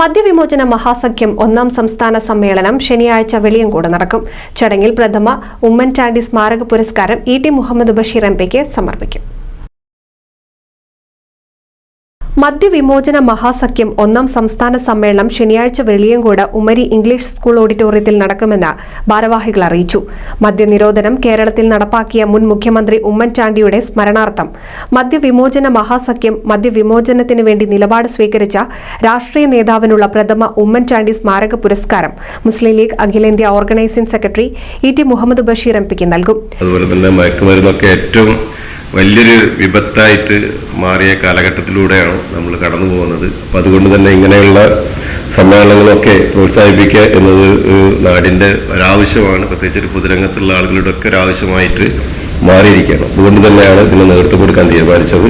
മദ്യവിമോചന മഹാസഖ്യം ഒന്നാം സംസ്ഥാന സമ്മേളനം ശനിയാഴ്ച വെളിയങ്കോട് നടക്കും. ചടങ്ങിൽ പ്രഥമ ഉമ്മൻചാണ്ടി സ്മാരക പുരസ്കാരം E T Muhammad Basheer M പിക്ക് സമർപ്പിക്കും. മദ്യവിമോചന മഹാസഖ്യം ഒന്നാം സംസ്ഥാന സമ്മേളനം ശനിയാഴ്ച വെളിയങ്കോട് ഉമരി ഇംഗ്ലീഷ് സ്കൂൾ ഓഡിറ്റോറിയത്തിൽ നടക്കുമെന്ന് ഭാരവാഹികൾ അറിയിച്ചു. മദ്യനിരോധനം കേരളത്തിൽ നടപ്പാക്കിയ മുൻ മുഖ്യമന്ത്രി ഉമ്മൻചാണ്ടിയുടെ സ്മരണാർത്ഥം. മദ്യവിമോചന മഹാസഖ്യം മദ്യവിമോചനത്തിന് വേണ്ടി നിലപാട് സ്വീകരിച്ച രാഷ്ട്രീയ നേതാവിനുള്ള പ്രഥമ ഉമ്മൻചാണ്ടി സ്മാരക പുരസ്കാരം മുസ്ലിം ലീഗ് അഖിലേന്ത്യാ organising secretary E T Muhammad Basheer M പിക്ക് നൽകും. അതുപോലെ തന്നെ മയക്കുമരുന്നൊക്കെ ഏറ്റവും വലിയൊരു വിപത്തായിട്ട് മാറിയ കാലഘട്ടത്തിലൂടെയാണ് നമ്മൾ കടന്നു പോകുന്നത്. അപ്പം അതുകൊണ്ട് തന്നെ ഇങ്ങനെയുള്ള സമ്മേളനങ്ങളൊക്കെ പ്രോത്സാഹിപ്പിക്കുക എന്നത് നാടിന്റെ ഒരാവശ്യമാണ്. പ്രത്യേകിച്ച് ഒരു പൊതുരംഗത്തുള്ള ആളുകളുടെ ഒക്കെ ഒരാവശ്യമായിട്ട് മാറിയിരിക്കുകയാണ്. അതുകൊണ്ട് തന്നെയാണ് ഇതിന് നേതൃത്വം കൊടുക്കാൻ തീരുമാനിച്ചത്.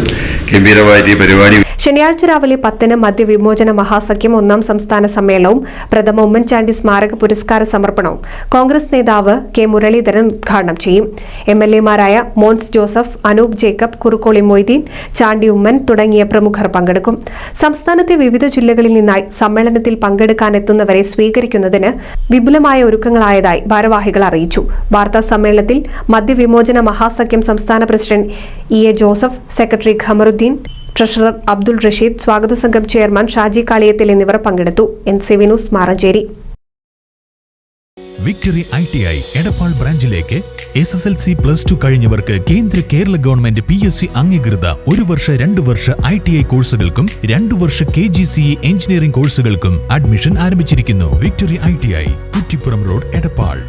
ഗംഭീരമായിട്ട് ഈ പരിപാടി ശനിയാഴ്ച രാവിലെ പത്തിന് മദ്യവിമോചന മഹാസഖ്യം ഒന്നാം സംസ്ഥാന സമ്മേളനവും പ്രഥമ ഉമ്മൻചാണ്ടി സ്മാരക പുരസ്കാര സമർപ്പണവും കോൺഗ്രസ് നേതാവ് കെ മുരളീധരൻ ഉദ്ഘാടനം ചെയ്യും. എം എൽ എമാരായ മോൻസ് ജോസഫ് അനൂപ് ജേക്കബ് കുറുക്കോളി മൊയ്തീൻ ചാണ്ടി ഉമ്മൻ തുടങ്ങിയ പ്രമുഖർ പങ്കെടുക്കും. സംസ്ഥാനത്തെ വിവിധ ജില്ലകളിൽ നിന്നായി സമ്മേളനത്തിൽ പങ്കെടുക്കാനെത്തുന്നവരെ സ്വീകരിക്കുന്നതിന് വിപുലമായ ഒരുക്കങ്ങളായതായി ഭാരവാഹികൾ അറിയിച്ചു. വാർത്താ സമ്മേളനത്തിൽ മദ്യവിമോചന മഹാസഖ്യം സംസ്ഥാന president E A Joseph secretary Khamaruddin treasurer Abdul Rasheed സ്വാഗത സംഘം ചെയർമാൻ ഷാജി കാളിയത്തിൽ എന്നിവർ പങ്കെടുത്തു. N C V news Maranchery. Victory I T I Edappal ബ്രാഞ്ചിലേക്ക് S S L C plus two കഴിഞ്ഞവർക്ക് കേന്ദ്ര Kerala government P S C അംഗീകൃത ഒരു വർഷ രണ്ട് വർഷ ഐ ടി ഐ കോഴ്സുകൾക്കും രണ്ടു വർഷ കെ ജി സി എഞ്ചിനീയറിംഗ് കോഴ്സുകൾക്കും അഡ്മിഷൻ ആരംഭിച്ചിരിക്കുന്നു. Victory I T I Kuttippuram road Edappal.